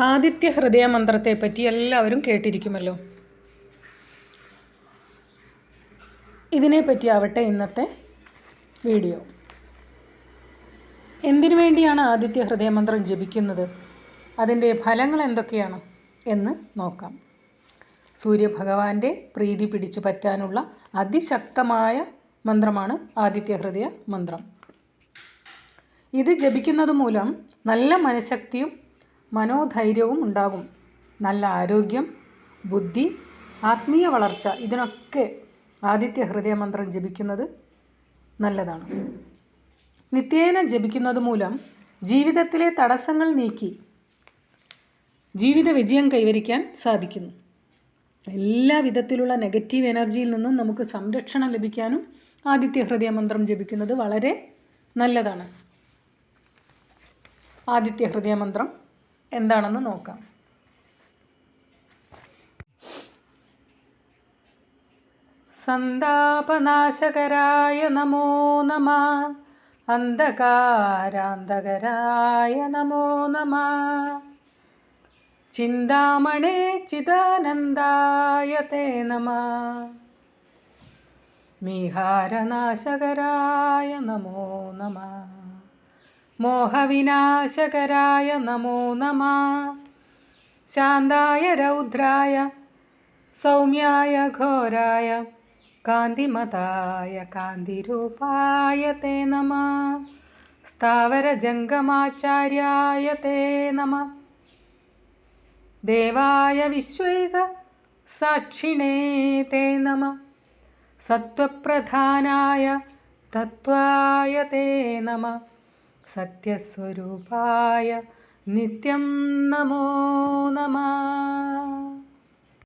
ആദിത്യ ഹൃദയ മന്ത്രത്തെ പറ്റി എല്ലാവരും കേട്ടിരിക്കുമല്ലോ. ഇതിനെപ്പറ്റി ആവട്ടെ ഇന്നത്തെ വീഡിയോ. എന്തിനു വേണ്ടിയാണ് ആദിത്യ ഹൃദയ മന്ത്രം ജപിക്കുന്നത്? അതിന്റെ ഫലങ്ങൾ എന്തൊക്കെയാണ് എന്ന് നോക്കാം. സൂര്യഭഗവാന്റെ പ്രീതി പിടിച്ചു പറ്റാനുള്ള അതിശക്തമായ മന്ത്രമാണ് ആദിത്യ ഹൃദയ മന്ത്രം ഇത് ജപിക്കുന്നത് മൂലം നല്ല മനഃശക്തിയും മനോധൈര്യവും ഉണ്ടാകും. നല്ല ആരോഗ്യം ബുദ്ധി ആത്മീയ വളർച്ച ഇതിനൊക്കെ ആദിത്യ ഹൃദയമന്ത്രം ജപിക്കുന്നത് നല്ലതാണ്. നിത്യേന ജപിക്കുന്നത് മൂലം ജീവിതത്തിലെ തടസ്സങ്ങൾ നീക്കി ജീവിത വിജയം കൈവരിക്കാൻ സാധിക്കുന്നു. എല്ലാ വിധത്തിലുള്ള നെഗറ്റീവ് എനർജിയിൽ നിന്നും നമുക്ക് സംരക്ഷണം ലഭിക്കാനും ആദിത്യ ഹൃദയ മന്ത്രം ജപിക്കുന്നത് വളരെ നല്ലതാണ്. ആദിത്യ ഹൃദയ മന്ത്രം എന്താണെന്ന് നോക്കാം. സന്താപനാശകരായ നമോ നമ. അന്ധകാരാന്തകരായ നമോ നമ. ചിന്താമണി ചിദാനന്ദായ തേ നമ. മീഹാരനാശകരായ നമ മോഹവിനാശകരായ നമോ നമ. ശാന്തായ രൗദ്രായ സൗമ്യായ ഘോരായ കാന്തിമതായ കാന്തിരൂപായ തേ നമ. സ്ഥാവരജംഗമാചാര്യായ തേ നമ. ദേവായ വിശ്വൈക സാക്ഷിണേ തേ നമ. സത്വപ്രധാനായ തത്വായ തേ നമ. സത്യസ്വരൂപായ നിത്യം നമോ നമ.